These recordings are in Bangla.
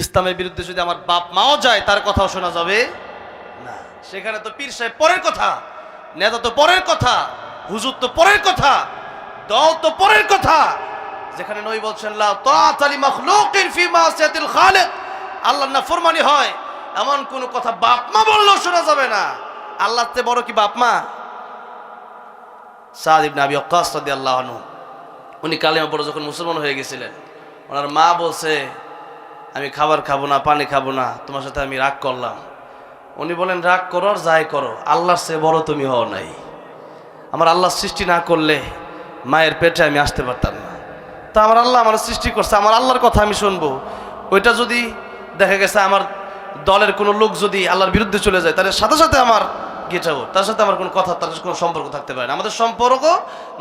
ইসলামের বিরুদ্ধে যদি আমার বাপ মাও যায়, তার কথাও শোনা যাবে? না। সেখানে তো পীর সাহেব পরের কথা, নেতা তো পরের কথা, হুজুর তো পরের কথা, দল তো পরের কথা। যেখানে নই বলছেন, লা তাআত লি মাখলুকিন ফি মাসিয়াতিল খালিক। আল্লাহর নাফরমানি হয়, এমন কোন কথা বাপ মা বললেও শোনা যাবে না। আল্লাহর চেয়ে বড় কি বাপ মা? সাদ ইবনে আবি ওয়াক্কাস রাদিয়াল্লাহু আনহু, উনি কালেমা পড়ে যখন মুসলমান হয়ে গেছিলেন, ওনার মা বলছে আমি খাবার খাব না, পানি খাব না, তোমার সাথে আমি রাগ করলাম। উনি বলেন, রাগ করো আর যাই করো, আল্লাহর সে বড় তুমি হও নাই। আমার আল্লাহ সৃষ্টি না করলে মায়ের পেটে আমি আসতে পারতাম না। তা আমার আল্লাহ আমার সৃষ্টি করছে, আমার আল্লাহর কথা আমি শুনব। ওইটা যদি দেখা গেছে আমার দলের কোনো লোক যদি আল্লাহর বিরুদ্ধে চলে যায়, তাহলে সাথে সাথে আমার যাব তার সাথে আমার কোনো কথা, তার সাথে কোনো সম্পর্ক থাকতে পারে না। আমাদের সম্পর্ক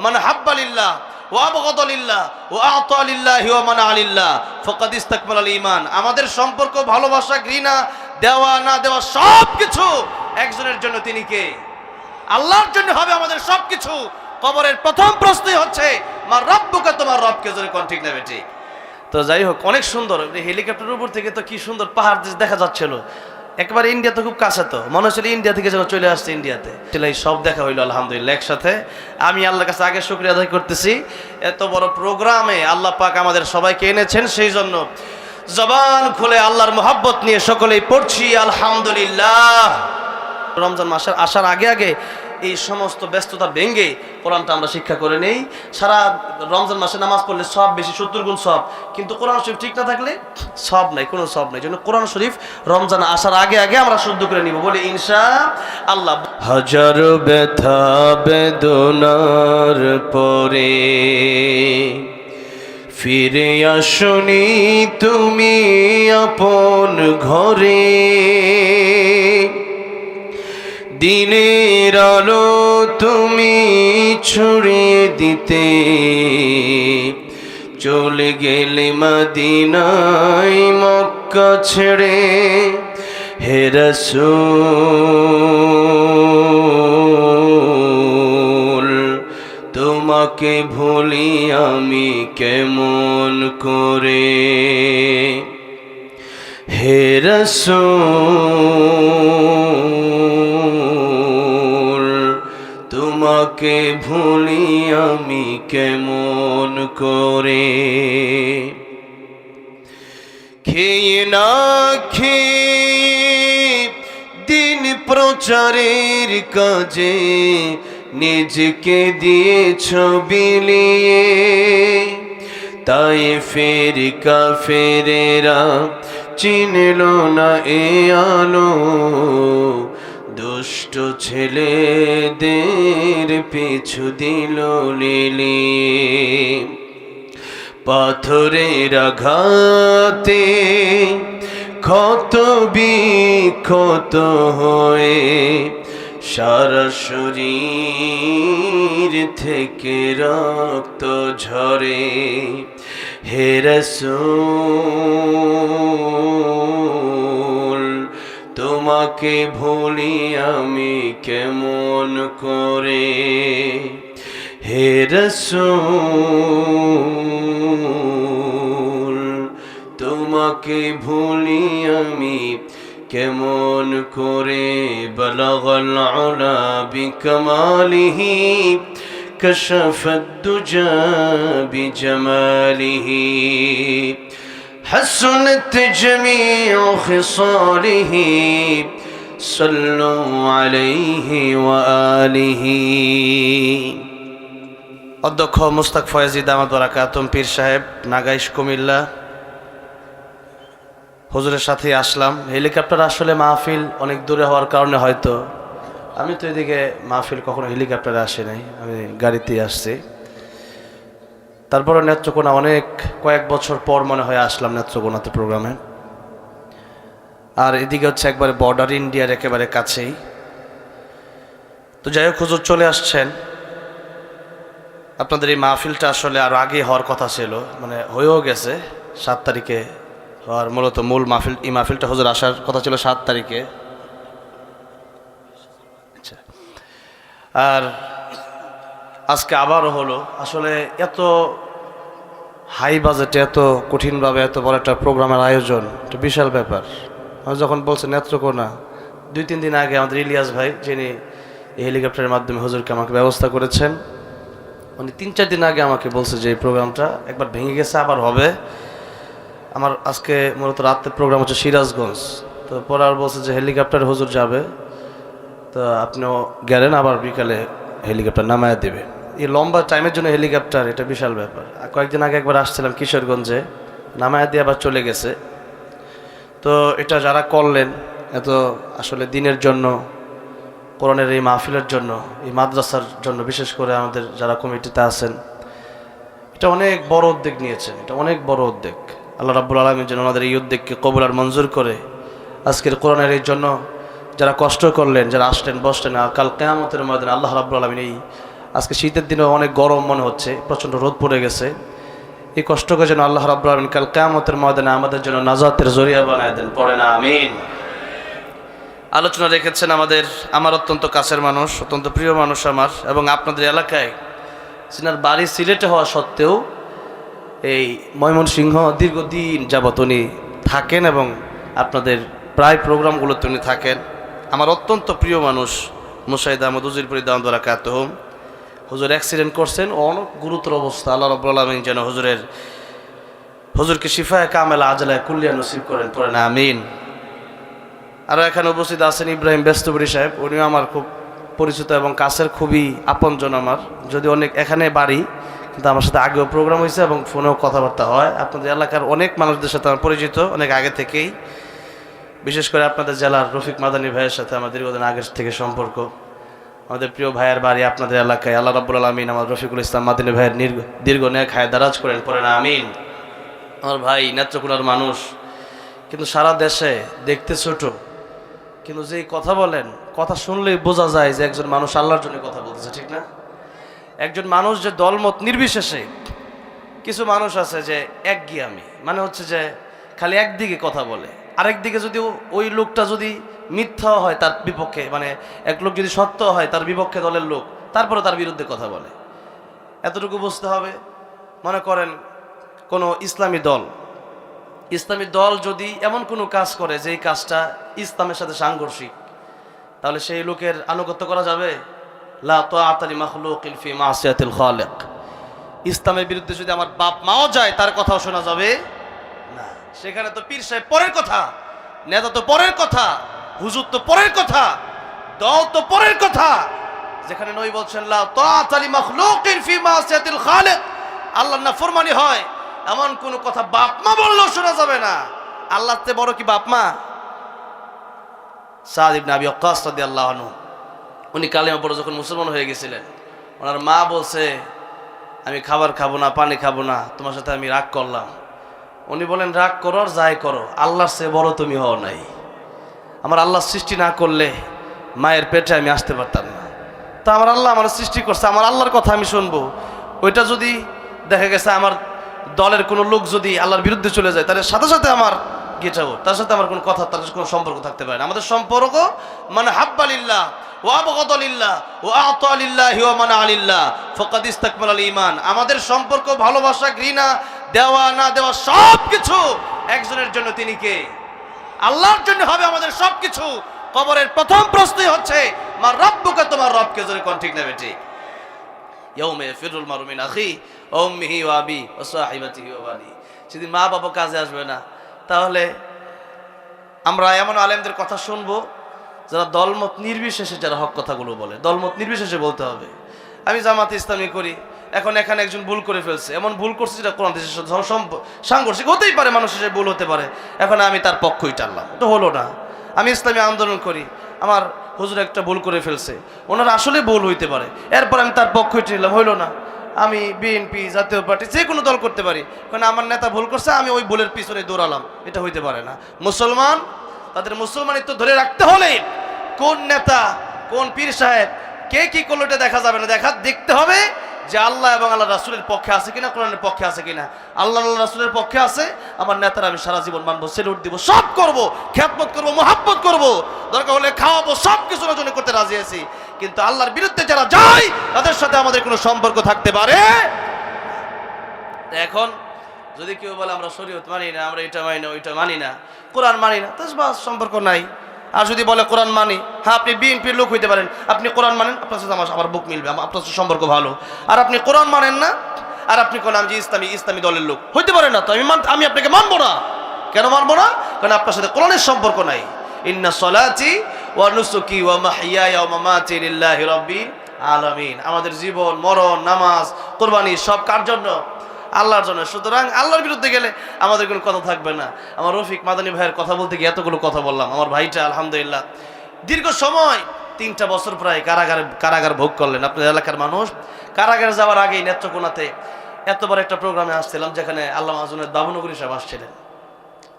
মানে হাব্বালিল্লাহ ও আবগদলিল্লাহ ও আতলিল্লাহ ও মানে আলিল্লাহ ফকাদ ইস্তাকমাল আল ইমান আমাদের সম্পর্ক ভালোবাসা, ঘৃণা, দেওয়া, না দেওয়া সব কিছু একজনের জন্য তিনি কে? আল্লাহর জন্য হবে আমাদের সবকিছু। কবরের প্রথম প্রশ্নই হচ্ছে, মা রব্বুকে, তোমার রবকে? জোরে কোন ঠিক নেবে ঠিক তো যাই হোক, অনেক সুন্দর। হেলিকপ্টারের উপর থেকে তো কি সুন্দর পাহাড় দেখা যাচ্ছিল। একবার ইন্ডিয়া তো খুব কাছে তো। মনে হচ্ছিল ইন্ডিয়া থেকে যেন চলে আসছে ইন্ডিয়াতে এই সব দেখা হইল, আলহামদুলিল্লাহ, একসাথে। আমি আল্লাহর কাছে আগে শুক্রিয়া আদায় করতেছি। এত বড় প্রোগ্রামে আল্লাহ পাক আমাদের সবাইকে এনেছেন, সেই জন্য জবান খুলে আল্লাহর মোহাব্বত নিয়ে সকলেই পড়ছি, আলহামদুলিল্লাহ। রমজান মাসের আসার আগে আগে এই সমস্ত ব্যস্ততা ভেঙ্গে কোরআনটা আমরা শিক্ষা করে নেই। সারা রমজান মাসে নামাজ পড়লে সব বেশি, সত্তর গুণ সব। কিন্তু কোরআন শরীফ ঠিক না থাকলে সব নাই, কোনো সব নাই। জন্য কোরআন শরীফ রমজান আসার আগে আগে আমরা শুদ্ধ করে নিব। বলে, ইনশা আল্লাহ। হাজার ব্যথা বেদনার পরে ফিরে আসনি তুমি আপন ঘরে। দিনের আলো তুমি ছড়িয়ে দিতে। চলে গেলে মদিনাই মক্কা ছেড়ে হেরসুল তোমাকে ভুলি আমি কেমন করে? হেরসুল তোমাকে ভুলি আমি কেমন করে? খেয়ে না দিন প্রচারের কাজে নিজকে দিয়েছ বিলিয়ে। তাই ফের কাফেরেরা চিনল না এ আলো। দুষ্ট ছেলেদের পিছু দিল লিলিয়ে পাথরের আঘাতে ক্ষত বিক্ষত হয়ে সারা শরীর থেকে রক্ত ঝরে হেরসুল তোমাকে ভুলি আমি কেমন করে হে রসুল তোমাকে ভুলি আমি কেমন করে বলগল আলা বিকমালিহি كشف الدجى بجماله حسنت جميع خصاله صلوا عليه وآله অধ্যক্ষ মুস্তাক ফয়াজি দামাত বারাকাতুম পীর সাহেব নাগাইশ কুমিল্লা হুজুরের সাথে আসলাম হেলিকপ্টার আসলে মাহফিল অনেক দূরে হওয়ার কারণে হয়তো আমি তো এদিকে মাহফিল কখনো হেলিকপ্টারে আসি নাই আমি গাড়িতেই আসছি তারপরে নেত্রকোনা অনেক কয়েক বছর পর মনে হয় আসলাম নেত্রকোনাতে প্রোগ্রামে আর এদিকে হচ্ছে একবারে বর্ডার ইন্ডিয়ার একেবারে কাছেই। তো যাই হোক, হুজুর চলে আসছেন। আপনাদের এই মাহফিলটা আসলে আরও আগে হওয়ার কথা ছিল মানে হয়েও গেছে, সাত তারিখে হওয়ার মূলত মূল মাহফিল, এই মাহফিলটা হুজুর আসার কথা ছিল সাত তারিখে। আচ্ছা। আর আজকে আবারও হলো, আসলে এত হাই বাজেটে এত কঠিনভাবে, এত বড় একটা প্রোগ্রামের আয়োজন, এটা বিশাল ব্যাপার। যখন বলছে, নেত্রকোনা। দুই, তিন দিন আগে আমাদের ইলিয়াস ভাই, যিনি এই হেলিকপ্টারের মাধ্যমে হুজুরকে আমাকে ব্যবস্থা করেছেন, উনি তিন, চার দিন আগে আমাকে বলছে যে এই প্রোগ্রামটা একবার ভেঙে গেছে, আবার হবে। আমার আজকে মূলত রাতের প্রোগ্রাম হচ্ছে সিরাজগঞ্জ। তো পরে আর বলছে যে হেলিকপ্টার হুজুর যাবে। তো আপনিও গেলেন, আবার বিকালে হেলিকপ্টার নামায় দেবে। এই লম্বা টাইমের জন্য হেলিকপ্টার, এটা বিশাল ব্যাপার। কয়েকদিন আগে একবার আসছিলাম কিশোরগঞ্জে, নামায় দিয়ে আবার চলে গেছে। তো এটা যারা করলেন, এত আসলে দিনের জন্য, কোরআনের এই মাহফিলের জন্য, এই মাদ্রাসার জন্য, বিশেষ করে আমাদের যারা কমিটিতে আছেন, এটা অনেক বড় উদ্যোগ নিয়েছেন, এটা অনেক বড় উদ্যোগ। আল্লাহ রাব্বুল আলমীর জন্য আমাদের এই উদ্যোগকে কবুল আর মঞ্জুর করে আজকের কোরআনের এই জন্য যারা কষ্ট করলেন, যারা আসলেন, বসলেন, আর কাল কেয়ামতের ময়দানে আল্লাহ রাবুল আলমিন এই আজকে শীতের দিনে অনেক গরম মনে হচ্ছে, প্রচণ্ড রোদ পড়ে গেছে। এই কষ্টকে যেন আল্লাহ আলমিন কাল কেয়ামতের ময়দানে আমাদের জন্য নাজাতের জরিয়া বানায় দেন। পড়ে না, আমিন। আলোচনা রেখেছেন আমাদের, আমার অত্যন্ত কাছের মানুষ, অত্যন্ত প্রিয় মানুষ আমার এবং আপনাদের এলাকায় সিনার বাড়ি সিলেটে হওয়া সত্ত্বেও এই ময়মনসিংহ দীর্ঘদিন যাবত উনি থাকেন এবং আপনাদের প্রায় প্রোগ্রামগুলোতে উনি থাকেন। আমার অত্যন্ত প্রিয় মানুষ মুসাইদ আহমদ উজিরপুরি দামদরা কাতহম হুজুর অ্যাক্সিডেন্ট করছেন, অনেক গুরুতর অবস্থা। আল্লাহ রব্বুল আলমিন যেন হুজুরের, হুজুরকে শিফায় কামেলা আজলায় কুল্লিয়া নসিব করেন, পড়েন, আমিন। আরও এখানে উপস্থিত আছেন ইব্রাহিম ব্যস্তপুরী সাহেব, উনিও আমার খুব পরিচিত এবং কাছের খুবই আপনজন আমার। যদি অনেক, এখানে বাড়ি, কিন্তু আমার সাথে আগেও প্রোগ্রাম হয়েছে এবং ফোনেও কথাবার্তা হয়। আপনাদের এলাকার অনেক মানুষদের সাথে আমার পরিচিত, অনেক আগে থেকেই। বিশেষ করে আপনাদের জেলার রফিক মাদানী ভাইয়ের সাথে আমার দীর্ঘদিন আগের থেকে সম্পর্ক। আমাদের প্রিয় ভাইয়ের বাড়ি আপনাদের এলাকায়। আল্লাহ রাবুল আলমিন আমার রফিকুল ইসলাম মাদিনী ভাইয়ের দীর্ঘ নেক হায় দারাজ করেন, পড়েন, আমিন। আমার ভাই নেত্রকোনার মানুষ, কিন্তু সারা দেশে দেখতে ছোট, কিন্তু যেই কথা বলেন, কথা শুনলেই বোঝা যায় যে একজন মানুষ আল্লাহর জন্য কথা বলতেছে, ঠিক না? একজন মানুষ যে দলমত নির্বিশেষে, কিছু মানুষ আছে যে একগিয়ামি মানে হচ্ছে যে খালি একদিকে কথা বলে। আরেকদিকে যদি ওই লোকটা যদি মিথ্যা হয় তার বিপক্ষে মানে এক লোক যদি সত্য হয় তার বিপক্ষে দলের লোক তারপরে তার বিরুদ্ধে কথা বলে। এতটুকু বুঝতে হবে। মনে করেন কোনো ইসলামী দল ইসলামী দল যদি এমন কোনো কাজ করে যেই কাজটা ইসলামের সাথে সাংঘর্ষিক, তাহলে সেই লোকের আনুগত্য করা যাবে? লা খালিক। ইসলামের বিরুদ্ধে যদি আমার বাপ মাও যায়, তার কথাও শোনা যাবে। সেখানে তো পীর সাহেব পরের কথা, নেতা তো পরের কথা, হুজুর তো পরের কথা, দল তো পরের কথা। যেখানে নই বলছেন আল্লাহর না ফরমানি হয়, এমন কোন কথা বাপ মা বললেও শোনা যাবে না। আল্লাহর চেয়ে বড় কি বাপ মা? আনহু, উনি কালিমা পড়ে যখন মুসলমান হয়ে গেছিলেন, ওনার মা বলছে, আমি খাবার খাব না, পানি খাব না, তোমার সাথে আমি রাগ করলাম। উনি বলেন, রাগ করো যাই করো, আল্লাহর সে বড় তুমি হও নাই। আমার আল্লাহ সৃষ্টি না করলে মায়ের পেটে আমি আসতে পারতাম না। তা আমার আল্লাহ আমার সৃষ্টি করছে, আমার আল্লাহর কথা আমি শুনব। ওইটা যদি দেখা গেছে আমার দলের কোনো লোক যদি আল্লাহর বিরুদ্ধে চলে যায় তাহলে সাথে সাথে আমার গিয়ে যাব। তার সাথে আমার কোনো কথা, তার সাথে কোনো সম্পর্ক থাকতে পারে না। আমাদের সম্পর্ক মানে হাব্বালিল্লাহ আমাদের সম্পর্ক ভালোবাসা, ঘৃণা দেওয়া, না দেওয়া সব কিছু একজনের জন্য তিনি কে? আল্লাহর জন্য হবে আমাদের সব কিছু কবরের প্রথম প্রশ্নই হচ্ছে মা রব্বুকে তোমার রবকে জোরে কোন ঠিক নেবে ঠিক ইয়ৌমে ফিরুল মারুমিন আখি ওম্মিহি ওয়াবি ও সাহিবাতিহি ওয়ালি সেদিন মা বাবা কাজে আসবে না। তাহলে আমরা এমন আলেমদের কথা শুনব, যারা দলমত নির্বিশেষে যারা হক কথাগুলো বলে। দলমত নির্বিশেষে বলতে হবে। আমি জামাত ইসলামী করি। এখন এখানে একজন ভুল করে ফেলছে। এমন ভুল করছে যেটা কোরআন দেশের সাংঘর্ষিক হতেই পারে মানুষ হিসেবে ভুল হতে পারে। এখন আমি তার পক্ষই টানলাম এটা হলো না। আমি ইসলামী আন্দোলন করি। আমার হুজুর একটা ভুল করে ফেলছে। ওনার আসলে ভুল হইতে পারে। এরপর আমি তার পক্ষই টিনলাম হইল না। আমি বিএনপি, জাতীয় পার্টি, যে কোনো দল করতে পারি। কারণ আমার নেতা ভুল করছে, আমি ওই ভুলের পিছনে দৌড়ালাম। এটা হইতে পারে না। মুসলমান, তাদের মুসলমানিত্ব ধরে রাখতে হলে কোন নেতা, কোন পীর সাহেব, কে কি করল এটা দেখা যাবে না। দেখা, দেখতে হবে যে আল্লাহ এবং আল্লাহ রাসুলের পক্ষে আছে কিনা, কোরআনের পক্ষে আছে কিনা। আল্লাহ আল্লাহ রাসুলের পক্ষে আছে, আমার নেতারা আমি সারা জীবন মানবো, সেলুট দিব, সব করব খ্যাতমত করব, মোহাব্বত করব। দরকার হলে খাওয়াবো সব কিছু জন্য করতে রাজি আছি। কিন্তু আল্লাহর বিরুদ্ধে যারা যায়, তাদের সাথে আমাদের কোনো সম্পর্ক থাকতে পারে? এখন যদি কেউ বলে, আমরা শরীয়ত মানি না, আমরা এটা মানি না, ওইটা মানি না, কোরআন মানি না তো সম্পর্ক নাই। আর যদি বলে কোরআন মানি হ্যাঁ আপনি বিএনপির লোক হইতে পারেন। আপনি কোরআন মানেন, আপনার সাথে আমার বুক মিলবে আপনার সাথে সম্পর্ক ভালো। আর আপনি কোরআন মানেন না, আর আপনি কোন আমি যে ইসলামী ইসলামী দলের লোক। হইতে পারেন না, তো আমি মান- আমি আপনাকে মানবো না। কেন মানবো না? কারণ আপনার সাথে কোরআনের সম্পর্ক নাই। ইন্না সলাচি ওয়া নুসুকি ওয়া মাহিয়ায়া ওয়া আমাদের জীবন, মরণ, নামাজ, কোরবানি সব কার জন্য? আল্লাহর জন্য। সুতরাং আল্লাহর বিরুদ্ধে গেলে আমাদের কোনো কথা থাকবে না। আমার রফিক মাদানী ভাইয়ের কথা বলতে গিয়ে এতগুলো কথা বললাম। আমার ভাইটা, আলহামদুলিল্লাহ। দীর্ঘ সময়, তিনটা বছর প্রায় কারাগারে, কারাগার ভোগ করলেন। আপনার এলাকার মানুষ, কারাগারে যাওয়ার আগেই নেত্রকোনাতে এত বড় একটা প্রোগ্রামে আসছিলাম, যেখানে আল্লাহ মাজুনের দামনগরী সাহেব আসছিলেন।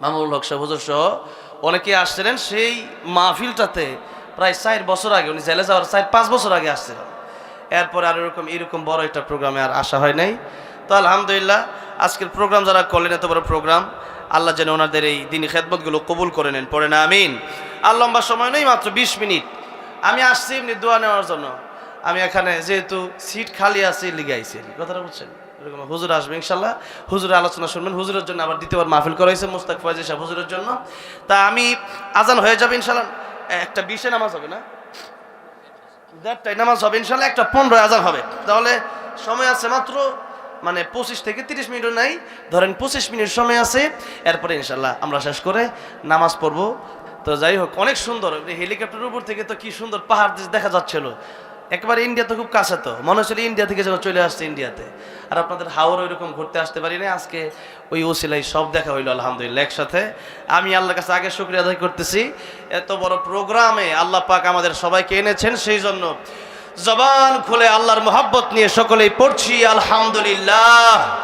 মামুল হক সাহেব, হুজুর সহ অনেকে আসছিলেন। সেই মাহফিলটাতে প্রায় চার বছর আগে, উনি জেলে যাওয়ার চার, পাঁচ বছর আগে আসছিলেন। এরপর আর এরকম এরকম বড় একটা প্রোগ্রামে আর আসা হয় নাই। তো আলহামদুলিল্লাহ, আজকের প্রোগ্রাম যারা করলেন, এত বড় প্রোগ্রাম আল্লাহ যেন ওনাদের এই দিনী খেদমতগুলো কবুল করে নেন, পড়ে না, আমিন। আর লম্বা সময় নেই, মাত্র বিশ মিনিট। আমি আসছি এমনি দোয়া নেওয়ার জন্য। আমি এখানে যেহেতু সিট খালি আছে, লিগে আইছি আর কথাটা বুঝছেন? এরকম হুজুর আসবে, ইনশাল্লাহ। হুজুরের আলোচনা শুনবেন। হুজুরের জন্য আবার দ্বিতীয়বার মাহফিল করা হয়েছে, মুস্তাক ফয়জি সাহেব হুজুরের জন্য। তা আমি আজান হয়ে যাবে, ইনশাল্লাহ। একটা বিশে নামাজ হবে না? দেড়টায় নামাজ হবে, ইনশাল্লাহ। একটা পনেরো আজান হবে। তাহলে সময় আছে মাত্র মানে পঁচিশ থেকে তিরিশ মিনিটও নাই, ধরেন পঁচিশ মিনিট সময় আছে, এরপরে ইনশাল্লাহ আমরা শেষ করে নামাজ পড়ব। তো যাই হোক, অনেক সুন্দর হেলিকপ্টারের উপর থেকে তো কি সুন্দর পাহাড় দেশ দেখা যাচ্ছিল। একবারে ইন্ডিয়া তো খুব কাছে তো, মনে হচ্ছিল ইন্ডিয়া থেকে যেন চলে আসছে ইন্ডিয়াতে। আর আপনাদের হাওড় ওইরকম ঘুরতে আসতে পারি না আজকে ওই ওসিলাই সব দেখা হইল, আলহামদুলিল্লাহ, একসাথে। আমি আল্লাহর কাছে আগে শুক্রিয়া আদায় করতেছি, এত বড় প্রোগ্রামে আল্লাহ পাক আমাদের সবাইকে এনেছেন, সেই জন্য জবান খুলে আল্লাহর মোহাব্বত নিয়ে সকলেই পড়ছি, আলহামদুলিল্লাহ।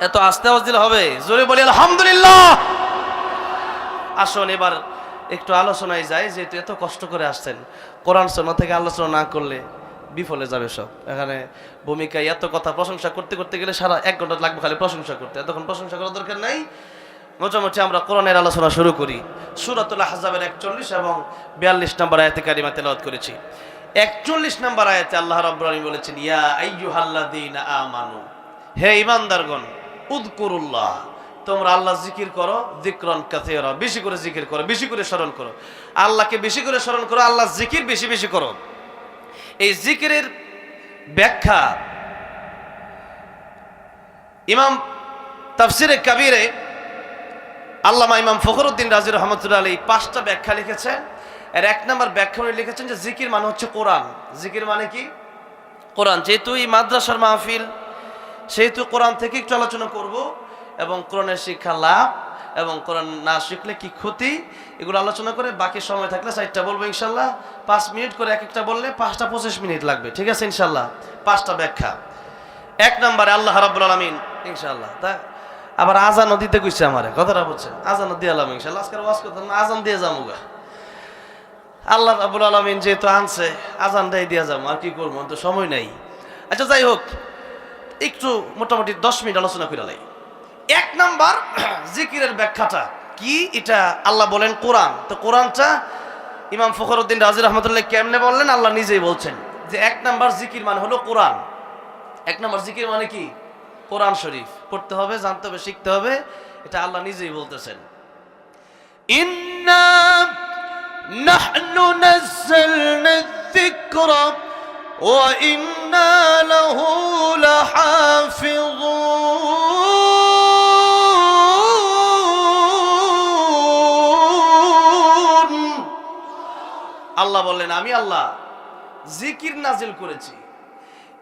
এত আস্তে আওয়াজ হবে? জোরে বলি, আলহামদুলিল্লাহ। আসুন, এবার একটু আলোচনায় যাই, যেহেতু এত কষ্ট করে আসছেন। কোরআন সোনা থেকে আলোচনা না করলে বিফলে যাবে সব। এখানে ভূমিকায় এত কথা প্রশংসা করতে করতে গেলে সারা এক ঘণ্টা লাগবে খালি প্রশংসা করতে। এতক্ষণ প্রশংসা করার দরকার নাই। মোটামুটি আমরা কোরআনের আলোচনা শুরু করি। সুরাতুল হাজাবের একচল্লিশ এবং বিয়াল্লিশ নম্বর আয়াতে কারিমা তেলাওয়াত করেছি। একচল্লিশ নম্বর আয়াতে আল্লাহ রাব্বুল বলেছেন, ইয়া আইয়ুহাল্লাযীনা আমানু, হে ইমানদারগণ উযকুরুল্লাহ, তোমরা আল্লাহ জিকির করো জিক্রন কাসীরা, বেশি করে জিকির করো, বেশি করে স্মরণ করো। আল্লাহকে বেশি করে স্মরণ করো, আল্লাহ জিকির বেশি বেশি করো। এই জিকিরের ব্যাখ্যা ইমাম তাফসিরে কাবিরে আল্লামা ইমাম ফখরুদ্দিন রাজি রহমতুল্লাহ আলী পাঁচটা ব্যাখ্যা লিখেছেন এর এক নম্বর ব্যাখ্যা উনি লিখেছেন যে জিকির মানে হচ্ছে কোরআন। জিকির মানে কি? কোরআন, যেহেতু এই মাদ্রাসার মাহফিল, সেহেতু কোরআন থেকে একটু আলোচনা করব এবং কোরআনের শিক্ষা লাভ এবং কোরআন না শিখলে কি ক্ষতি এগুলো আলোচনা করে বাকি সময় থাকলে চারটা বলব ইনশাল্লাহ। পাঁচ মিনিট করে এক একটা বললে পাঁচটা পঁচিশ মিনিট লাগবে। ঠিক আছে ইনশাল্লাহ? পাঁচটা ব্যাখ্যা। এক নম্বরে আল্লাহ রাব্বুল আলামিন, ইনশাল্লাহ। তা আবার আজানও দিতে কইছে আমারে, কথাটা বলছেন আজানও দিয়ে আলাম ইনশাল্লাহ। আজকের ওয়াজ করতাম, আজান দিয়ে যাব গা আল্লাহ আবুল আলমিন যেহেতু আনছে, আজানটাই দিয়া যাব আর কি করব? তো সময় নাই। আচ্ছা যাই হোক, একটু মোটামুটি দশ মিনিট আলোচনা করে লাই। এক নাম্বার জিকিরের ব্যাখ্যাটা কি? এটা আল্লাহ বলেন কোরআন। তো কোরআনটা ইমাম ফখরুদ্দিন রাজির রহমতুল্লাহ কেমনে বললেন? আল্লাহ নিজেই বলছেন যে এক নাম্বার জিকির মানে হলো কোরআন। এক নাম্বার জিকির মানে কি? কোরআন শরীফ। পড়তে হবে, জানতে হবে, শিখতে হবে, এটা আল্লাহ নিজেই বলতেছেন। ইন্না نحن نزلنا الذكر وإنا له لحافظون আল্লাহ বললেন আমি আল্লাহ জিকির নাজিল করেছি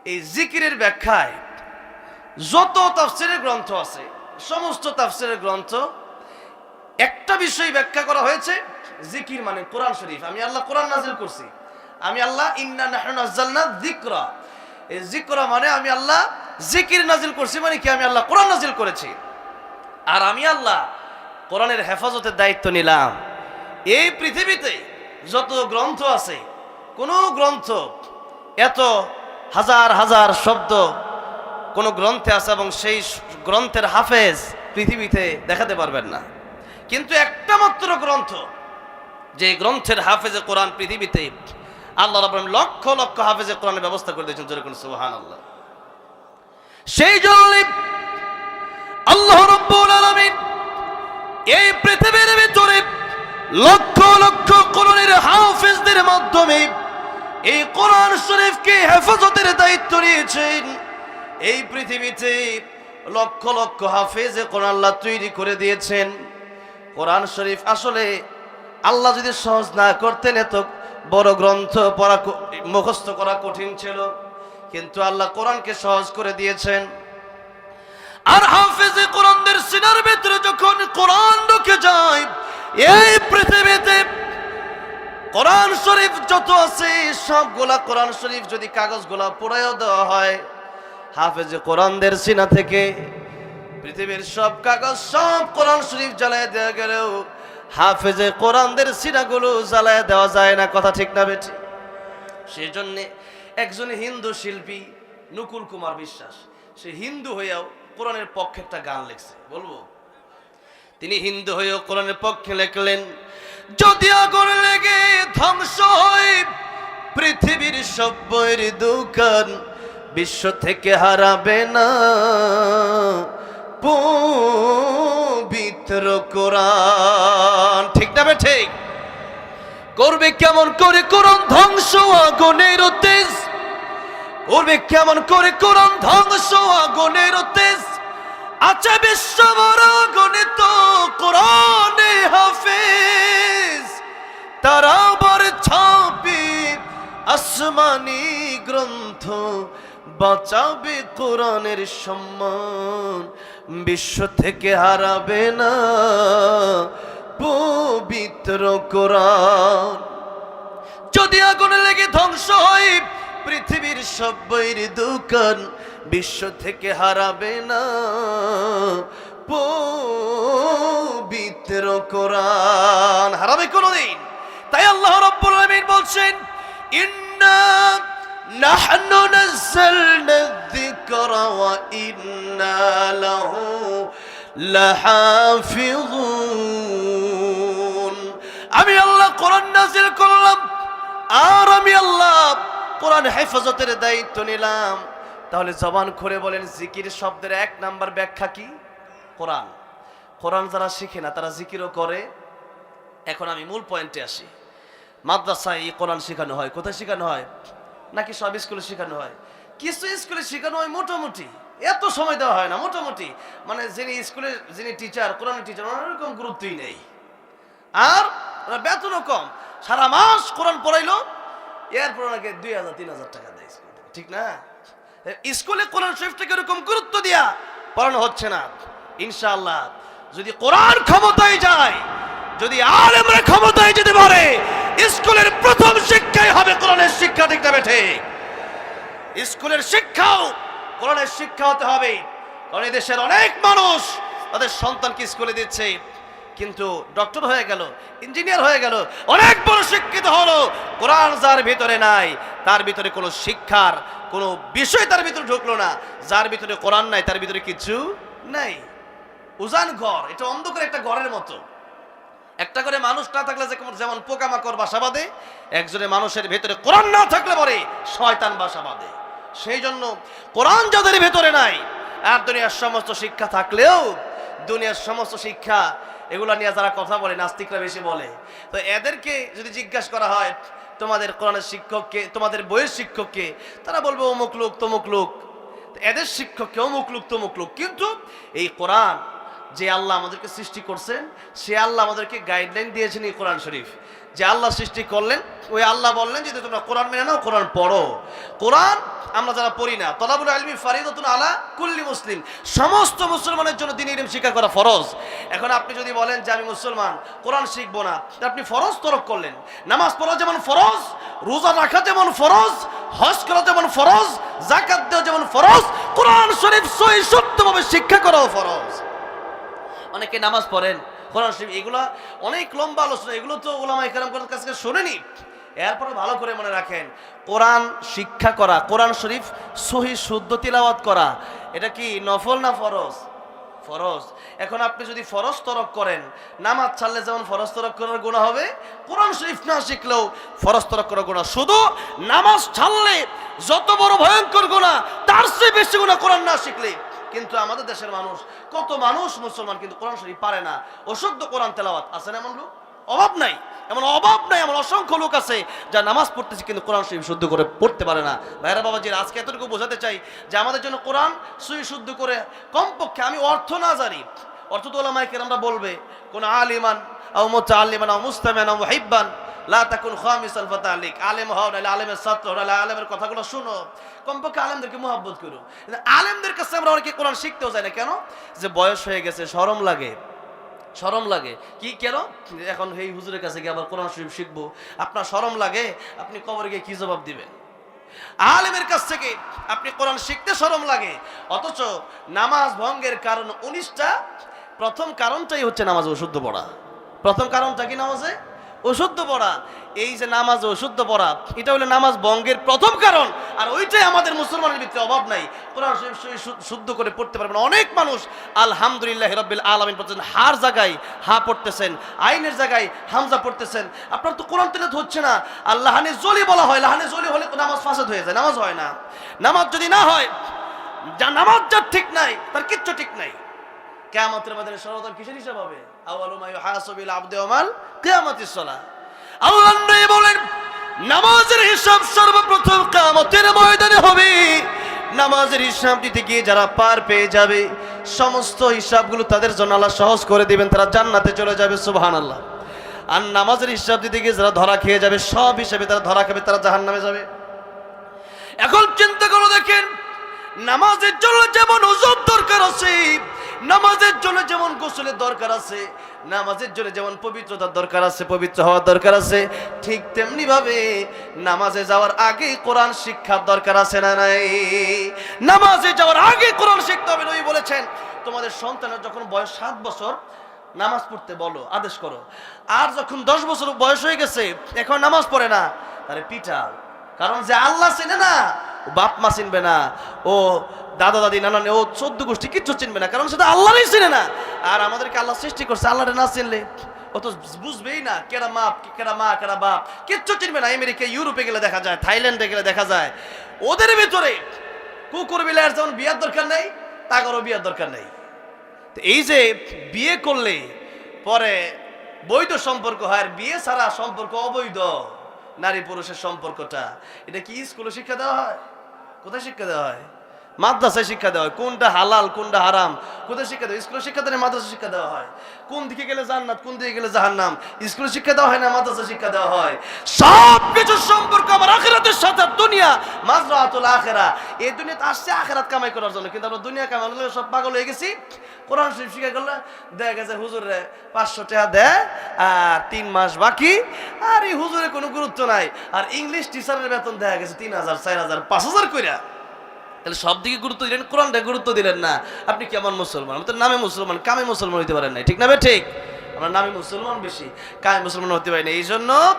এই জিকিরের ব্যাখ্যায় যত তাফসিরের গ্রন্থ আছে সমস্ত তাফসিরের গ্রন্থ একটা বিষয় ব্যাখ্যা করা হয়েছে জিকির মানে কোরআন শরীফ। আমি আল্লাহ কোরআন নাজিল করছি। আমি আল্লাহ ইন্না নাহনু নাযালনা যিকরা। এই যিকরা মানে আমি আল্লাহ জিকির নাজিল করছি মানে কি? আমি আল্লাহ কোরআন নাজিল করেছি। আর আমি আল্লাহ কোরআনের হেফাজতের দায়িত্ব নিলাম। এই পৃথিবীতে যত গ্রন্থ আছে, কোন গ্রন্থ এত হাজার হাজার শব্দ কোন গ্রন্থে আছে এবং সেই গ্রন্থের হাফেজ পৃথিবীতে দেখাতে পারবেন না। কিন্তু একটা মাত্র গ্রন্থ যে গ্রন্থের হাফেজে কোরআন পৃথিবীতে আল্লাহ আলামিন লক্ষ লক্ষ হাফেজে কোরআনের ব্যবস্থা করে দিয়েছেন যেরকম সুবহানাল্লাহ। সেই জন্য আল্লাহ রব্বুল আলামিন এই পৃথিবীর ভিতরে লক্ষ লক্ষ কোরআনের হাফেজদের মাধ্যমে এই কোরআন শরীফকে হেফাজতের দায়িত্ব নিয়েছেন। এই পৃথিবীতে লক্ষ লক্ষ হাফেজে কোরআন আল্লাহ তৈরি করে দিয়েছেন। কোরআন শরীফ আসলে আল্লাহ যদি সহজ না করতেন এত বড় গ্রন্থ পড়া মুখস্থ করা কঠিন ছিল। কিন্তু আল্লাহ কোরআনকে সহজ করে দিয়েছেন। আর হাফেজে কোরআনদের সিনার ভিতরে যখন কোরআন ঢুকে যায়, এই পৃথিবীতে কোরআন শরীফ যত আছে, সবগুলা কোরআন শরীফ যদি কাগজগুলা পুরাইও দেওয়া হয়, হাফেজে কোরআনদের সিনা থেকে পৃথিবীর সব কাগজ, সব কোরআন শরীফ জ্বালায় দেওয়া গেলেও হাফেজে কোরআনদের সিনাগুলো জ্বালায় দেওয়া যায় না, কথা ঠিক না বেটি? সেই জন্যে একজন হিন্দু শিল্পী নুকুল কুমার বিশ্বাস, সে হিন্দু হয়েও কোরআনের পক্ষে একটা গান লিখছে, বলব? তিনি হিন্দু হয়েও কোরআনের পক্ষে লেখলেন, যদি আগুন লেগে ধ্বংস হয়, পৃথিবীর সব বইয়ের দোকান বিশ্ব থেকে হারাবে না। পবিত্র কোরআন। ঠিক না ঠিক? করবে কেমন করে কোরআন ধ্বংস আগুনের তেজ? করবে কেমন করে কোরআন ধ্বংস আগুনের তেজ? আচ্ছা বিশ্ব বড় গণিত কোরআনে হাফেজ। তারা ছাপে আসমানি গ্রন্থ, বাঁচাবে কোরআনের সম্মান। বিশ্ব থেকে হারাবে না পবিত্র কোরআন। যদি আগুন লেগে ধ্বংস হয় পৃথিবীর সব বইয়ের দোকান বিশ্ব থেকে হারাবে না পবিত্র কোরআন। হারাবে কোনদিন। তাই আল্লাহ রাব্বুল আলামিন বলছেন, ইন্না নাযালনা যিকরা ওয়া ইন্না লাহু লাহাফিজুন আমি আল্লাহ কোরআন নাজিল করলাম। আর আমি আল্লাহ কোরআন হেফাজতের দায়িত্ব নিলাম। তাহলে জবান খুলে বলেন, জিকির শব্দের এক নাম্বার ব্যাখ্যা কি? কোরআন। কোরআন যারা শিখে না, তারা জিকিরও করে। এখন আমি মূল পয়েন্টে আসি। মাদ্রাসায় এই কোরআন শেখানো হয়। কোথায় শেখানো হয়? নাকি সব স্কুলে শেখানো হয়? কিছু স্কুলে শেখানো হয় মোটামুটি। এত সময় দেওয়া হয় না, মোটামুটি। মানে যিনি স্কুলে, যিনি টিচার কোরআনের টিচার ওনার এরকম গুরুত্বই নেই। আর ওরা বেতনও কম। সারা মাস কোরআন পড়াইলো, এরপর ওনাকে দুই হাজার, তিন হাজার টাকা দেয় স্কুল ঠিক না? স্কুলে কোরআন শরীফটাকে এরকম গুরুত্ব দিয়া পড়ানো হচ্ছে না। ইনশাআল্লাহ, যদি কোরআন ক্ষমতায় যায়, যদি আলেমরা ক্ষমতায় যেতে পারে স্কুলের প্রথম শিক্ষাই হবে কোরআনের শিক্ষা বেঠে স্কুলের শিক্ষাও, কোরআনের শিক্ষা হতে হবে। কারণ দেশের অনেক মানুষ তাদের সন্তানকে স্কুলে দিচ্ছে। কিন্তু ডক্টর হয়ে গেল, ইঞ্জিনিয়ার হয়ে গেল, অনেক বড় শিক্ষিত হলো। কোরআন যার ভিতরে নাই, তার ভিতরে কোনো শিক্ষার কোনো বিষয় তার ভিতরে ঢুকলো না। যার ভিতরে কোরআন নাই, তার ভিতরে কিছু নাই। উজান ঘর, এটা অন্ধকার একটা ঘরের মতো। একটা করে মানুষ না থাকলে যে যেমন পোকামাকড় বাসা বাঁধে একজনের মানুষের ভেতরে কোরআন না থাকলে পরে শয়তান বাসা বাঁধে। সেই জন্য কোরআন যাদের ভেতরে নাই, আর দুনিয়ার সমস্ত শিক্ষা থাকলেও, দুনিয়ার সমস্ত শিক্ষা এগুলো নিয়ে যারা কথা বলে, নাস্তিকরা বেশি বলে, তো এদেরকে যদি জিজ্ঞাসা করা হয়, তোমাদের কোরআনের শিক্ষককে, তোমাদের বইয়ের শিক্ষককে, তারা বলবে, অমুক লোক, তমুক লোক। এদের শিক্ষককে, অমুক লোক, তমুক লোক। কিন্তু এই কোরআন যে আল্লাহ আমাদেরকে সৃষ্টি করছেন, সে আল্লাহ আমাদেরকে গাইডলাইন দিয়েছেন এই কোরআন শরীফ। যে আল্লাহ সৃষ্টি করলেন, ওই আল্লাহ বললেন যে তোমরা কোরআন মেনে নাও, কোরআন পড়ো। কোরআন আমরা যারা পড়ি না, তলাবুল আলমী ফারিদতুন আলা কুল্লি মুসলিম। সমস্ত মুসলমানের জন্য দিন ইলম শিক্ষা করা ফরজ। এখন আপনি যদি বলেন যে, আমি মুসলমান, কোরআন শিখব না। আপনি ফরজ তরক করলেন। নামাজ পড়া যেমন ফরজ, রোজা রাখা যেমন ফরজ, হজ করা যেমন ফরজ জাকাত দেওয়া যেমন ফরজ, কোরআন শরীফ সহি সত্যভাবে শিক্ষা করাও ফরজ। অনেকে নামাজ পড়েন, কোরআন শরীফ, এগুলো অনেক লম্বা আলোচনা, এগুলো তো ওলামা ইকরাম করার কাছে শোনেনি। এরপরে ভালো করে মনে রাখেন, কোরআন শিক্ষা করা, কোরআন শরীফ সহি, শুদ্ধ তিলাওয়াত করা, এটা কি নফল না ফরজ? ফরজ। এখন আপনি যদি ফরজ তরক করেন, নামাজ ছাড়লে যেমন ফরজ তরক করার গুণা হবে, কোরআন শরীফ না শিখলেও ফরজ তরক করার গুণা। শুধু নামাজ ছাড়লে যত বড় ভয়ঙ্কর গুণা, তার চেয়ে বেশি গুণা কোরআন না শিখলে। কিন্তু আমাদের দেশের মানুষ, কত মানুষ মুসলমান কিন্তু কোরআন শরীফ পারে না। অশুদ্ধ কোরআন তেলাওয়াত, আছে না এমন লোক? অভাব নাই। এমন অভাব নাই, এমন অসংখ্য লোক আছে যা নামাজ পড়তেছে কিন্তু কোরআন শরীফ শুদ্ধ করে পড়তে পারে না। ভাইরা বাবাজির, আজকে এতটুকু বোঝাতে চাই যে আমাদের জন্য কোরআন সুই শুদ্ধ করে কমপক্ষে আমি অর্থ না জানি। অর্থ তো আমরা বলবে, কোন আলিমান, আও মুতাআল্লিমান, আও মুস্তামিআন আও মুহিব্বান লা তাকুন খামিসাল ফাতালিক আলেম আলেমের ছাত্র আলেমের কথাগুলো আলেমদের কাছে আমরা শিখতেও যাই না। কেন? যে বয়স হয়ে গেছে লাগে। শরম লাগে। কি কেন? এখন এই হুজুরের কাছে গিয়ে আবার কোরআন শরীফ শিখব। আপনার শরম লাগে, আপনি কবরে গিয়ে কি জবাব দিবেন? আলেমের কাছ থেকে আপনি কোরআন শিখতে শরম লাগে। অথচ নামাজ ভঙ্গের কারণ উনিশটা, প্রথম কারণটাই হচ্ছে নামাজ অশুদ্ধ পড়া। প্রথম কারণটা কি নামাজে? অশুদ্ধ পড়া। এই যে নামাজ অশুদ্ধ পড়া, এটা হলো নামাজ বঙ্গের প্রথম কারণ। আর ওইটাই আমাদের মুসলমানের ভিতরে অভাব নাই। কোরআন শুদ্ধ করে পড়তে পারবেন। অনেক মানুষ আলহামদুলিল্লাহ রব্বিল আলামিন পড়তেছেন, হার জায়গায় হা পড়তেছেন, আইনের জায়গায় হামজা পড়তেছেন। আপনার তো কোরআন তেলাত হচ্ছে না। আর লাহানে জলি বলা হয়, লাহানে জলি হলে নামাজ ফাসাদ হয়ে যায়, নামাজ হয় না। নামাজ যদি না হয়, যা নামাজ যার ঠিক নাই, তার কিচ্ছু ঠিক নাই। কেয়ামতের মধ্যে সর্বপ্রথম কিসের হিসাব হবে? আউয়ালু মা ইউহাসাবিল আবদু ইয়াউমাল কিয়ামাতিস সালাহ। আল্লাহ নবী বলেন, নামাজের হিসাব সর্বপ্রথম কিয়ামতের ময়দানে হবে। নামাজের হিসাব দিতে গিয়ে যারা পার পেয়ে যাবে, সমস্ত হিসাবগুলো তাদের জন্য আল্লাহ সহজ করে দিবেন, তারা জান্নাতে চলে যাবে, সুবহানাল্লাহ। আর নামাজের হিসাব দিতে গিয়ে যারা ধরা খেয়ে যাবে, সব হিসাবে তারা ধরা খাবে, তারা জাহান্নামে যাবে। এখন চিন্তা করে দেখেন, নামাজের জন্য যেমন ওজন দরকার আছে নামাজের জন্য যেমন গোসলের দরকার আছে, নামাজের জন্য যেমন পবিত্রতার দরকার আছে, পবিত্র হওয়ার দরকার আছে, ঠিক তেমনি ভাবে নামাজে যাওয়ার আগে কোরআন শিক্ষার দরকার আছে না নাই? নামাজে যাওয়ার আগে কোরআন শিখতে হবে, নবী বলেছেন, তোমাদের সন্তানের যখন বয়স সাত বছর, নামাজ পড়তে বলো, আদেশ করো। আর যখন দশ বছর বয়স হয়ে গেছে, এখন নামাজ পড়ে না তারে পিঠাও কারণ যে আল্লাহ চিনে না বাপ মা চিনবে না, ও দাদা দাদি নানা ও চোদ্দ গোষ্ঠী কিচ্ছু চিনবে না, কারণ সেটা আল্লাহরই চিনে না। আর আমাদেরকে আল্লাহ সৃষ্টি করছে আল্লাহরে না চিনলে ও তো বুঝবেই না কেরা মা কেরা মা কেরা বাপ, কিচ্ছু চিনবে না। আমেরিকা, ইউরোপে গেলে দেখা যায়, থাইল্যান্ডে গেলে দেখা যায়, ওদের ভিতরে কুকুর বিলার যেমন বিয়ার দরকার নেই, তাগরও বিয়ার দরকার নেই। তো এই যে বিয়ে করলে পরে বৈধ সম্পর্ক হয়, আর বিয়ে ছাড়া সম্পর্ক অবৈধ নারী পুরুষের সম্পর্কটা, এটা কি স্কুলে শিক্ষা দেওয়া হয়? কোথায় শিক্ষা দেওয়া হয়? মাদ্রাসায় শিক্ষা দেওয়া হয়। কোনটা হালাল, কোনটা হারাম? কোথায় শিক্ষা দেওয়া হয়? স্কুলে শিক্ষা দেয় মাদ্রাসা শিক্ষা দেওয়া হয়? কোন দিকে গেলে জান্নাত, কোন দিকে গেলে জাহান্নাম? স্কুলে শিক্ষা দেওয়া হয় না মাদ্রাসা শিক্ষা দেওয়া হয়? সব কিছুর সম্পর্ক আমার আখেরাতের সাথে, দুনিয়া মাজরাতুল আখেরা। এই দুনিয়াতে আসছে আখেরাত কামাই করার জন্য, কিন্তু আমরা দুনিয়া কামাই করলে সব পাগল হয়ে গেছি। কোরআন শরীফ শিক্ষা গেলে দেখা গেছে হুজুরে পাঁচশো টাকা দেয় আর তিন মাস বাকি। আর এই হুজুরে কোনো গুরুত্ব নাই। আর ইংলিশ টিচারের বেতন দেখা গেছে তিন হাজার, চার হাজার, পাঁচ হাজার কইরা। তাহলে সব দিকে গুরুত্ব দিলেন কোরআনটা গুরুত্ব দিলেন না। আপনি কেমন মুসলমান? আমি তো নামে মুসলমান, কামে মুসলমান হইতে পারেন না ঠিক না ঠিক? আমরা নামে মুসলমান বেশি, কামে মুসলমান হতে পারি না। এই জন্য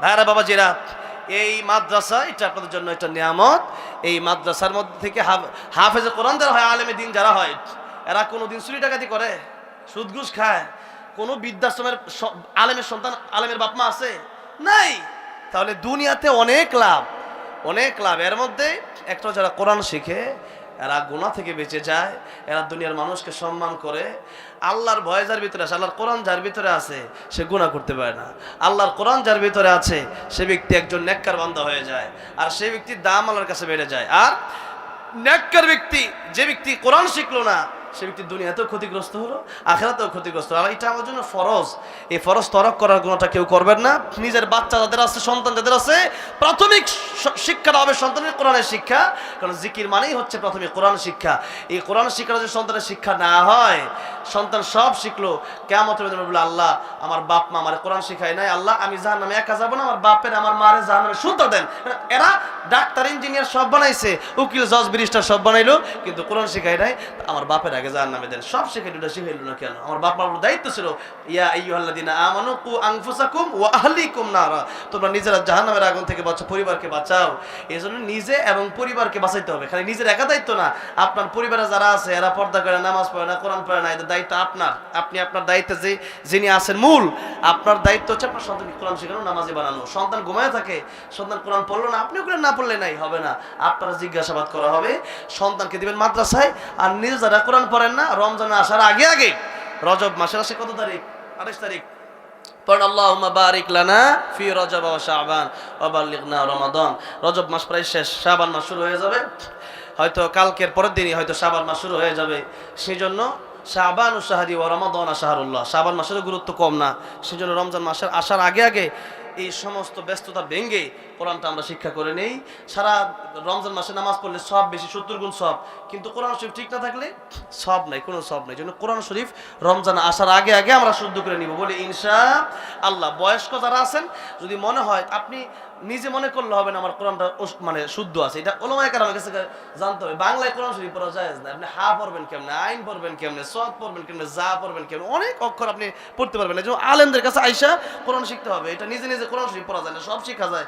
ভাইরা বাবা যেরা এই মাদ্রাসা, এটা আপনাদের জন্য একটা নিয়ামত। এই মাদ্রাসার মধ্যে থেকে হাফ- হাফেজে কোরআন যারা হয়, আলেমে দিন যারা হয়, এরা কোনো দিন চুরি ডাকাতি করে, সুদ ঘুষ খায়। কোনো বৃদ্ধাশ্রমের আলেমের সন্তান, আলেমের বাপমা আছে? নাই। তাহলে দুনিয়াতে অনেক লাভ। অনেক লাভ। এর মধ্যে একটা যারা কোরআন শিখে, এরা গুণা থেকে বেঁচে যায়, এরা দুনিয়ার মানুষকে সম্মান করে। আল্লাহর ভয় যার ভিতরে আছে, আল্লাহর কোরআন যার ভিতরে আছে, সে গুণা করতে পারে না। আল্লাহর কোরআন যার ভিতরে আছে, সে ব্যক্তি একজন নেককার বান্দা হয়ে যায়, আর সেই ব্যক্তির দাম আল্লাহর কাছে বেড়ে যায়। আর নেককার ব্যক্তি, যে ব্যক্তি কোরআন শিখলো না সে ব্যক্তি দুনিয়াতেও ক্ষতিগ্রস্ত হলো, আখেরাতেও ক্ষতিগ্রস্ত হলো। এটা আমার জন্য ফরজ। এই ফরজ তরক করার গুণটা কেউ করবেন না। নিজের বাচ্চা যাদের আছে, সন্তান যাদের আছে, প্রাথমিক শিক্ষাটা হবে সন্তানের কোরআনের শিক্ষা। কারণ জিকির মানেই হচ্ছে প্রাথমিক কোরআন শিক্ষা। এই কোরআন শিক্ষা যদি সন্তানের শিক্ষা না হয়, সন্তান সব শিখলো কেমন বলে, আল্লাহ, আমার বাপ মা আমার কোরআন শিখায় নাই। আল্লাহ, আমি জাহান নামে একা যাব না, আমার বাপের, আমার মারে জাহান নামে সুন্দর দেন। এরা ডাক্তার, ইঞ্জিনিয়ার সব বানাইছে, উকিল, জজ ব্রিস্টার সব বানাইলো, কিন্তু কোরআন শিখায় নাই। আমার বাপের আগে জাহান নামে দেন। সব শিখাই দুটা শিখাইলো না কেন? আমার বাপ মার দায়িত্ব ছিল, ইয়া আইয়ুহাল্লাযিনা আমানু কু আনফুসাকুম ওয়া আহলিকুম নারা। তোমরা নিজেরা জাহান্নামের আগুন থেকে বাঁচাও পরিবারকে বাঁচাও। এজন্য নিজে এবং পরিবারকে বাঁচাইতে হবে। খালি নিজের একা দায়িত্ব না, আপনার পরিবারে যারা আছে, এরা পর্দা করে নামাজ পড়ে না, কোরআন পড়ে না, এদের দায়িত্ব আপনার। আপনি আপনার দায়িত্বে যে, যিনি আছেন মূল, আপনার দায়িত্ব হচ্ছে আপনার সন্তানকে কোরআন শেখানো, নামাজি বানানো। সন্তান ঘুমায় থাকে, সন্তান কোরআন পড়ল না, আপনিও করে পড়লে নাই, হবে না। আপনারা জিজ্ঞাসাবাদ করা হবে, সন্তানকে দিবেন মাদ্রাসায়, আর নিজে যারা কোরআন পড়েন না, রমজানে আসার আগে আগে, রজব মাসের আসে কত তারিখ? আঠাশ তারিখ। পড়েন রজব মাস প্রায় শেষ, শাবান মাস শুরু হয়ে যাবে। হয়তো কালকের পরের দিনই হয়তো শাবান মাস শুরু হয়ে যাবে। সেই জন্য শাবান ও ও রমাদান শাহরুল্লাহ শাবান মাসেরও গুরুত্ব কম না। সেই জন্য রমজান মাসের আসার আগে আগে এই সমস্ত ব্যস্ততা ভেঙে কোরআনটা আমরা শিক্ষা করে নেই। সারা রমজান মাসে নামাজ পড়লে সব বেশি, সত্তর গুণ সব। কিন্তু কোরআন শরীফ ঠিক না থাকলে সব নাই, কোনো সব নাই। জন্য কোরআন শরীফ রমজান আসার আগে আগে আমরা শুদ্ধ করে নিব। বলি, ইনশা আল্লাহ, বয়স্ক যারা আছেন, যদি মনে হয় আপনি নিজে মনে করলে হবে না, আমার কোরআনটা মানে শুদ্ধ আছে। এটা ওলমায় কারণের কাছে জানতে হবে। বাংলায় কোরআন শরীফ পড়া যায় না? আপনি হা পড়বেন কেমনে, আইন পড়বেন কেমনে সদ পড়বেন কেমনে, যা পড়বেন কেমনে, অনেক অক্ষর আপনি পড়তে পারবেন না। যেমন আলেমদের কাছে আইসা কোরআন শিখতে হবে। এটা নিজে নিজে কোরআন শরীফ পড়া যায় না, সব শেখা যায়।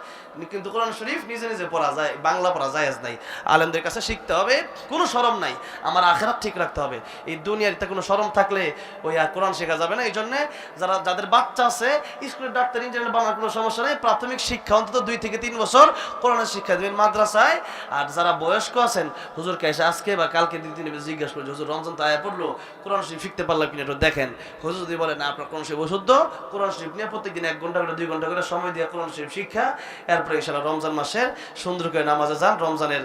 কিন্তু কোরআন শরীফ নিজে নিজে পড়া যায়, বাংলা পড়া যায় নাই। আলেমদের কাছে শিখতে হবে, কোনো শরম নাই। আমার আখেরাত ঠিক রাখতে হবে। এই দুনিয়াতে কোনো শরম থাকলে ওই আর কোরআন শেখা যাবে না। এই জন্যে যারা যাদের বাচ্চা আছে, স্কুলের ডাক্তার, ইঞ্জিনিয়ার বানার কোনো সমস্যা নেই। প্রাথমিক শিক্ষা অন্তত দুই থেকে তিন বছর কোরআনের শিক্ষা দেবেন মাদ্রাসায়। আর যারা বয়স্ক আছেন, হুজুরকে এসে আজকে বা কালকে দুই, তিন জিজ্ঞাসা করছে হুজুর, রমজান তো পড়ল, কোরআন শরীফ শিখতে পারলাম কিনা একটু দেখেন। হুজুর যদি বলেন না, আপনার কোরআন শরীফ ওষুধ কোরআন শরীফ নিয়ে প্রত্যেকদিন এক ঘণ্টা করে, দুই ঘণ্টা করে সময় দিয়ে কোরআন শরীফ শিক্ষা, এরপরে ইনশাল্লাহ রমজান মাসের সুন্দর করে নামাজে যান, রমজানের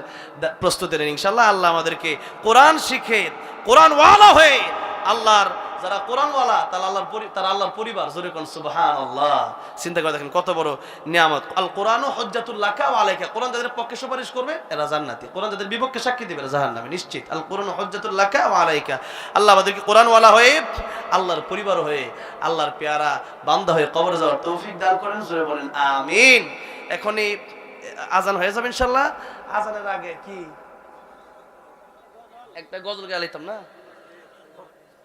প্রস্তুতি নেন ইনশাল্লাহ। আল্লাহ আমাদেরকে কোরআন শিখে কোরআন ওয়ালা হয়ে আল্লাহর যারা কোরআনওয়ালা, তারা আল্লাহর তারা আল্লাহর পরিবার। জোরে কোন সুবহান আল্লাহ চিন্তা করে দেখেন কত বড় নিয়ামত। আল কোরআন হজ্জাতুল্লাহ আলাইকা। কোরআন যাদের পক্ষে সুপারিশ করবে, এরা জান্নাতি। কোরআন যাদের বিপক্ষে সাক্ষী দেবে, এরা জাহান্নামে। নিশ্চিত। আল কোরআন হজ্জাতুল্লাহ আলাইকা। আল্লাহ আমাদেরকে কোরআনওয়ালা হয়ে, আল্লাহর পরিবার হয়ে, আল্লাহর পেয়ারা বান্দা হয়ে কবর যাওয়ার তৌফিক দান করেন। জোরে বলেন, আমিন। এখনই আজান হয়ে যাবে ইনশাল্লাহ আজানের আগে কি? একটা গজল গাইতাম না?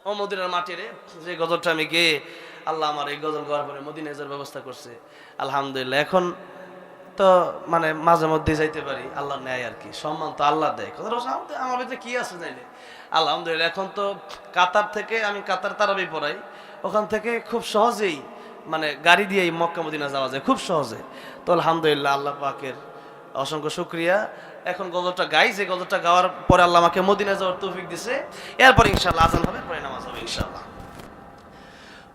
ও মদিনার মাটির যে গজলটা আমি গিয়ে আল্লাহ আমার এই গজল গাওয়ার পরে মদিনা ব্যবস্থা করছে। আলহামদুলিল্লাহ। এখন তো মানে মাঝে মধ্যে যাইতে পারি আল্লাহ নেয় আর কি। সম্মান তো আল্লাহ দেয়। কথাটা আমাদের- আমার ভিতরে কি আছে জানি আলহামদুলিল্লাহ, এখন তো কাতার থেকে আমি কাতার তারাবি পড়াই। ওখান থেকে খুব সহজেই মানে গাড়ি দিয়েই মক্কা মদিনা যাওয়া যায়, খুব সহজে। তো আলহামদুলিল্লাহ, আল্লাহ পাকের অসংখ্য শুক্রিয়া। এখন গজলটা গাই যে গজলটা গাওয়ার পরে আল্লাহ আমাকে মদিনা যাওয়ার তৌফিক দিছে। এরপর ইনশাল্লাহ আজান হবে, পরে নামাজ হবে ইনশাল্লাহ